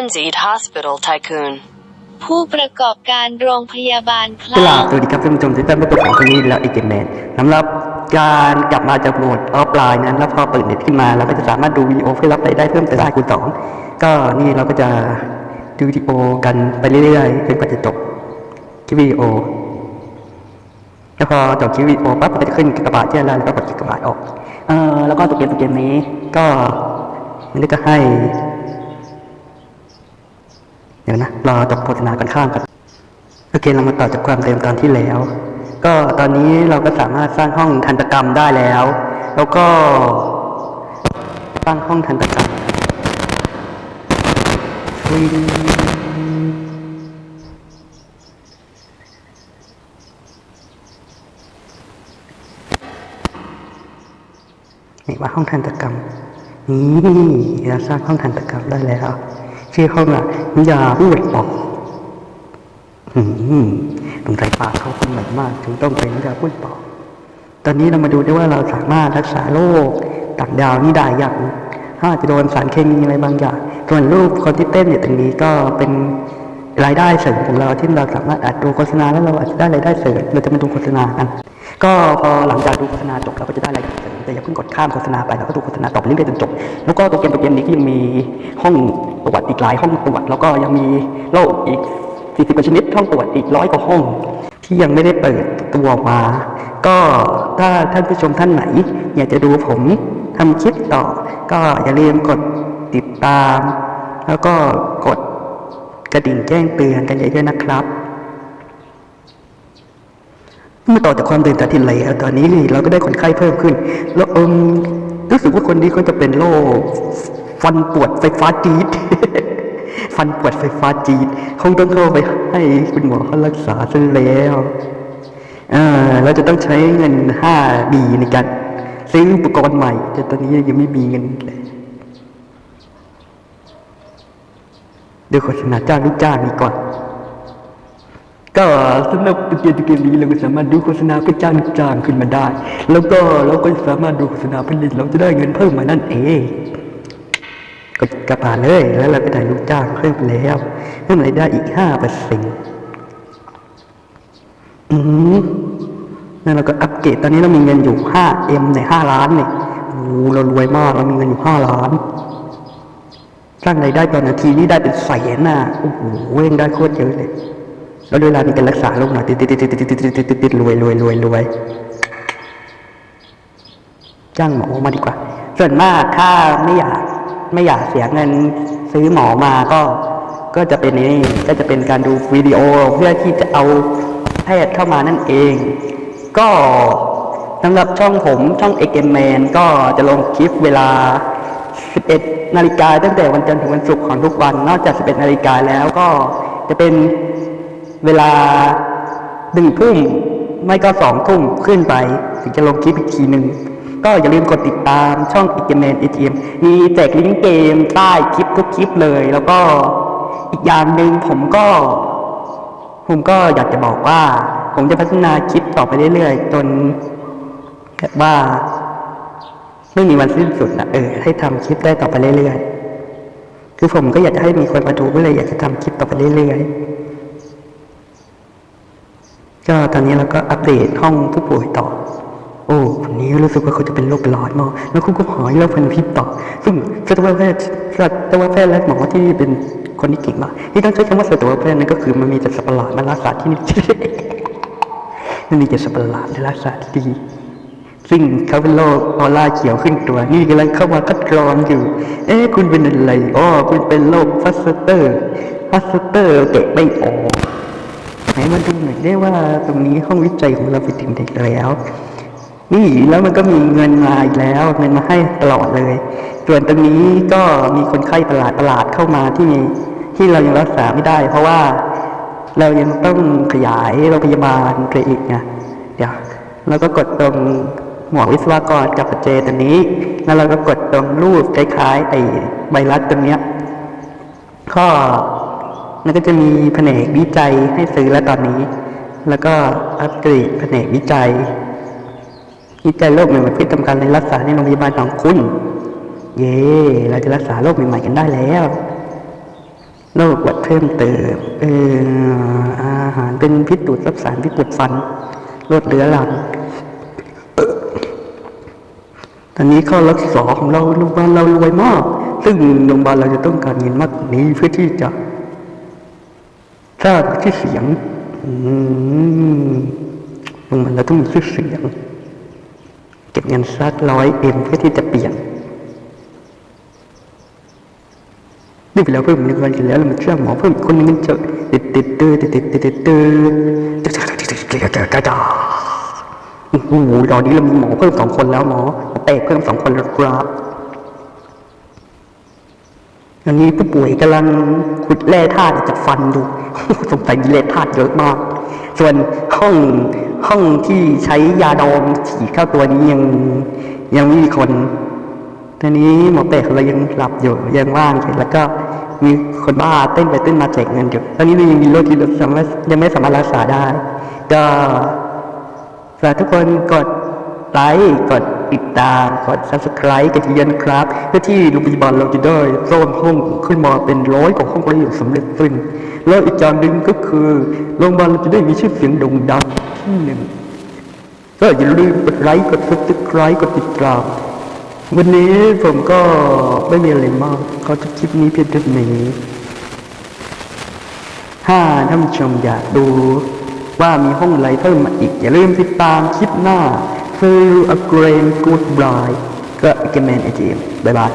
Frenzied Hospital Tycoon. ผู้ประกอบการโรงพยาบาลคกลั่ลางสวัสดีครับท่านผู้ชมที่ตั้งมาตัวของคนนี้แล้วอีกเกมแมนสำหรับการกลับมาจากโหมดออฟไลน์นั้น แล้วพอเปิดเน็ตขึ้นมาเราก็จะสามารถดูวิดีโอเพื่อรับรายได้เพิ่มเติมได้คูณสองก็นี่เราก็จะดูวิดีโอกันไปเรื่อยๆจนกว่าจะจบคลิปวิดีโอ แล้วพอจบคลิปวิดีโอปั๊บมันก็จะขึ้นกระบาดแจ้งแล้วแล้วก็กดกระบาดออกเออแล้วก็ตัวเกมตัวเกมนี้ก็มันก็จะให้ เดี๋ยวนะ รอจบโฆษณากันข้างกันโอเคเรามาต่อจากความเต็มตอนที่แล้ว ก็ตอนนี้เราก็สามารถสร้างห้องทันตกรรมได้แล้ว แล้วก็สร้างห้องทันตกรรมวิ่งนี่ว่าห้องทันตกรรมนี่เราสร้างห้องทันตกรรมได้แล้ว ชื่อห้องอะยาพูดออกอืมสงสัยปากเขาคนใหม่มากถึงต้องเป็นยาพูดปอก ตอนนี้เรามาดูได้ว่าเราสามารถรักษาโรคต่างดาวนี่ได้อย่างถ้าอาจจะโดนสารเคมีอะไรบางอย่างส่วนรูปคนที่เต้นอยู่ตรงนี้ก็เป็นรายได้เสริมของเราที่เราสามารถอาจดูโฆษณาแล้วเราอาจจะได้รายได้เสริมเราจะมาดูโฆษณากันก็พอหลังจากดูโฆษณาจบเราก็จะได้รายได้เสริม แต่อย่าเพิ่งกดข้ามโฆษณาไปเราก็ดูโฆษณาต่อไปเรื่อยๆจนจบ แล้วก็ตัวเกมตัวเกมนี้ก็ยังมีห้องตรวจอีกหลายห้องตรวจแล้วก็ยังมีโรคอีก 40กว่าชนิดห้องตรวจอีกร้อยกว่าห้อง ที่ยังไม่ได้เปิดตัวมา ก็ถ้าท่านผู้ชมท่านไหน อยากจะดูผมทำคลิปต่อ ก็อย่าลืมกดติดตาม แล้วก็กดกระดิ่งแจ้งเตือนกันเยอะๆนะครับ เมื่อต่อจากความตื่นตาที่แล้วตอนนี้นี่เราก็ได้คนไข้เพิ่มขึ้น แล้วเอมรู้สึกว่าคนนี้เขาจะเป็นโรคฟันปวดไฟฟ้าจี๊ดฟันปวดไฟฟ้าจี๊ดคงต้องเข้าไปให้คุณหมอเขารักษาซะแล้วอเราจะต้องใช้เงิน5บีในการซื้ออุปกรณ์ใหม่ แต่ตอนนี้ยังไม่มีเงินเดี๋ยวโฆษณาจ้างลูกจ้างดีกว่า ก็สำหรับเกมเกมนี้เราก็สามารถดูโฆษณาเพื่อจ้างจ้างขึ้นมาได้ แล้วก็เราก็สามารถดูโฆษณาเพื่อเราจะได้เงินเพิ่มมานั่นเองก็กระปานเลยแล้วเราก็ได้ลูกจ้างเพิ่มแล้วเพิ่มรายได้อีกห้าเปอร์เซ็นต์อืมแล้วเราก็อัปเกรดตอนนี้เรามีเงินอยู่ห้าเอ็มในห้าล้านเนี่ยโอ้เรารวยมากเรามีเงินอยู่ห้าล้านสร้างรายได้ต่อนาทีนี่ได้เป็นแสนน่ะโอ้โหเว้งได้โคตรเยอะเลย แล้วเวลามีการรักษาโรคหน่อยติดติดติดติดติดติดติดติดติดรวยรวยรวยรวยจ้างหมอมาดีกว่า ส่วนมากถ้าไม่อยากไม่อยากเสียเงินซื้อหมอมาก็ก็จะเป็นนี่ก็จะเป็นการดูวิดีโอเพื่อที่จะเอาแพทย์เข้ามานั่นเอง ก็สำหรับช่องผมช่องเอเกมแมนก็จะลงคลิปเวลา 11 นาฬิกาตั้งแต่วันจันทร์ถึงวันศุกร์ของทุกวัน นอกจาก 11 นาฬิกาแล้วก็จะเป็น เวลาหนึ่งทุ่มไม่ก็สองทุ่มขึ้นไป ถึงจะลงคลิปอีกทีหนึ่งก็อย่าลืมกดติดตามช่อง i g m a n a t m มีแจกลิงก์เกมใต้คลิปทุกคลิปเลย แล้วก็อีกอย่างหนึ่งผมก็ ผมก็อยากจะบอกว่า ผมจะพัฒนาคลิปต่อไปเรื่อยๆ จนแบบว่า ไม่มีวันสิ้นสุดนะเออ ให้ทำคลิปได้ต่อไปเรื่อยๆ คือผมก็อยากจะให้มีคนมาดูก็เลยอยากจะทำคลิปต่อไปเรื่อยๆ ก็ตอนนี้เราก็อัปเดตห้องผู้ป่วยต่อ โอ้คนนี้รู้สึกว่าเขาจะเป็นโรคเป็นหลอดมากแล้วคุณก็หายแล้วพันพิษต่อ ซึ่งสัตวแพทย์สัตวแพทย์และหมอที่เป็นคนที่เก่งมากที่ต้องใช้คำว่าสัตวแพทย์นั่นก็คือมันมีแต่สัตว์ประหลาดมารักษาที่นี่มันมีแต่สัตว์ประหลาดในรักษาดีซึ่งเขาเป็นโรคออร่าเขียวขึ้นตัว นี่กำลังเข้ามาคัดกรองอยู่ เอ๊ะคุณเป็นอะไรอ๋อคุณเป็นโรคฟัสเตอร์ฟัสเตอร์เกะไม่ออก นมาดูหน่อยได้ว่าตรงนี้ห้องวิจัยของเราไปถึงไหนแล้ว นี่แล้วมันก็มีเงินมาอีกแล้ว เงินมาให้ตลอดเลย ส่วนตรงนี้ก็มีคนไข้ประหลาดประหลาดๆเข้ามาที่มีที่เรายังรักษาไม่ได้ เพราะว่าเรายังต้องขยายโรงพยาบาลไปอีกไงเดี๋ยวเราก็กดตรงหมวกวิศวกรกับปัจเจตัวนี้ แล้วเราก็กดตรงรูปคล้ายๆไอ้ไวรัสตัวเนี้ยก็ แล้วก็จะมีแผนกวิจัยให้ซื้อแล้วตอนนี้ แล้วก็อัปเกรดแผนกวิจัย วิจัยโรคใหม่ๆเพื่อทำการรักษาในโรงพยาบาลของคุณ เย่เราจะรักษาโรคใหม่ๆกันได้แล้วโรคหวัดเพิ่มเติมเอออาหารเป็นพิษดูดซับสารพิษปวดฟันโรคเรื้อรังตอนนี้ข้อรักษาของเราโรงพยาบาลเรารวยมาก ซึ่งโรงพยาบาลเราจะต้องการเงินมากนี้เพื่อที่จะ สร้างชื่อเสียง อืมโรงพยาบาลเราต้องมีชื่อเสียง เก็บเงินสักร้อยเอ็มเพื่อที่จะเปลี่ยนนี่ไปแล้วเพิ่มในวันที่แล้วมาเชื่อหมอเพิ่มคนนึงเจอติดติดเตอติดติดติดติดเตอติดติดติดติดติดติดติดโอ้โหตอนนี้เรามีหมอเพิ่มสองคนแล้วหมอเตะเพิ่มสองคนแล้วครับ อันนี้ผู้ป่วยกำลังขุดแร่ธาตุจากฟันดูสงสัยมีแร่ธาตุเยอะมาก ส่วนห้องห้องที่ใช้ยาดองฉีดเข้าตัวนี้ยังยังไม่มีคนตอนนี้หมอเป็ดของเรายังหลับอยู่ยังว่างอยู่แล้วก็มีคนบ้าเต้นไปเต้นมาแจกเงินอยู่ตอนนี้เรายังมีโรคที่เราสามารถยังไม่สามารถรักษาได้ ก็ฝากทุกคนกดไลค์กด ติดตาม กด subscribe กันเยอะๆนครับ เพื่อที่โรงพยาบาลเราจะได้สร้างห้องขึ้นมาเป็นร้อยกว่าห้องก็ได้อย่างสำเร็จสิ้น แล้วอีกอย่างหนึ่งก็คือโรงพยาบาลเราจะได้มีชื่อเสียงโด่งดังที่หนึ่งก็อย่าลืมกดไลค์กด subscribe กดติดตามวันนี้ผมก็ไม่มีอะไรมากเขาจะคลิปนี้เพียงเท่านี้ถ้าท่านผู้ชมอยากดูว่ามีห้องอะไรเพิ่มมาอีก อย่าลืมติดตามคลิปหน้า คือ a g r ain Good Bride ก็ i g m a n AGM บ๊ายบาย